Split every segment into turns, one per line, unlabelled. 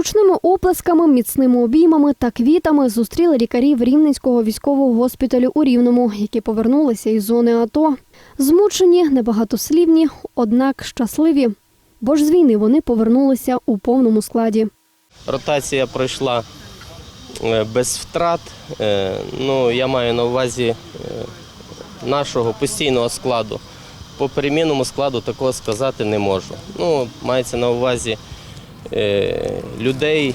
Гучними оплесками, міцними обіймами та квітами зустріли лікарів Рівненського військового госпіталю у Рівному, які повернулися із зони АТО. Змучені, небагатослівні, однак щасливі. Бо ж з війни вони повернулися у повному складі.
Ротація пройшла е, без втрат. Е, Ну, я маю на увазі е, нашого постійного складу. По перемінному складу такого сказати не можу. Ну, мається на увазі людей,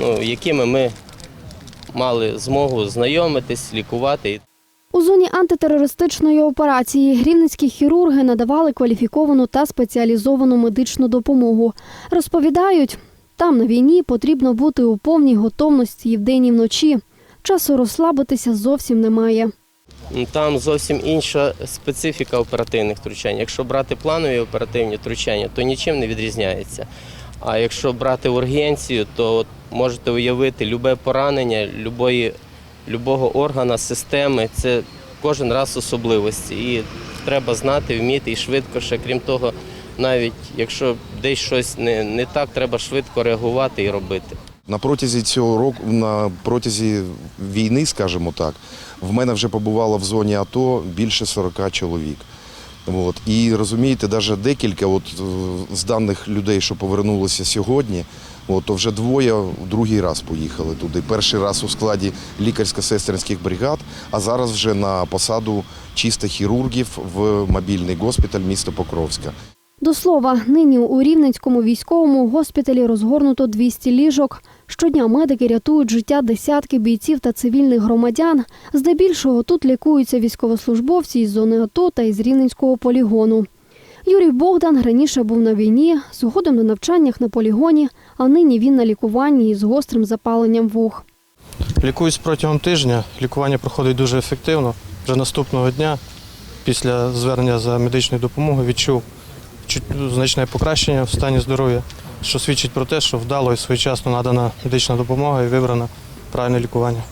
ну, якими ми мали змогу знайомитись, лікувати.
У зоні антитерористичної операції рівненські хірурги надавали кваліфіковану та спеціалізовану медичну допомогу. Розповідають, там на війні потрібно бути у повній готовності і вдень, і вночі. Часу розслабитися зовсім немає.
Там зовсім інша специфіка оперативних втручань. Якщо брати планові оперативні втручання, то нічим не відрізняється. А якщо брати ургенцію, то от можете уявити любе поранення любої, любого органа, системи це кожен раз особливості. І треба знати, вміти і швидко ще. Крім того, навіть якщо десь щось не, не так, треба швидко реагувати і робити.
На протязі цього року, на протязі війни, скажімо так, в мене вже побувало в зоні АТО більше 40 чоловік. От. І розумієте, навіть декілька от, е, з даних людей, що повернулися сьогодні, от, то вже двоє в другий раз поїхали туди. Перший раз у складі лікарсько-сестринських бригад, а зараз вже на посаду чисто хірургів в мобільний госпіталь міста Покровська.
До слова, нині у Рівненському військовому госпіталі розгорнуто 200 ліжок. Щодня медики рятують життя десятки бійців та цивільних громадян. Здебільшого тут лікуються військовослужбовці із зони АТО та із Рівненського полігону. Юрій Богдан раніше був на війні, згодом на навчаннях на полігоні, а нині він на лікуванні із гострим запаленням вух.
Лікуюсь протягом тижня. Лікування проходить дуже ефективно. Вже наступного дня, після звернення за медичною допомогою, відчув значне покращення в стані здоров'я, що свідчить про те, що вдало і своєчасно надана медична допомога і вибрано правильне лікування.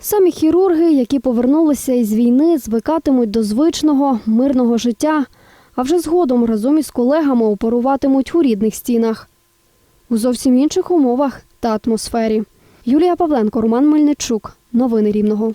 Самі хірурги, які повернулися із війни, звикатимуть до звичного мирного життя, а вже згодом разом із колегами оперуватимуть у рідних стінах у зовсім інших умовах та атмосфері. Юлія Павленко, Роман Мельничук. Новини Рівного.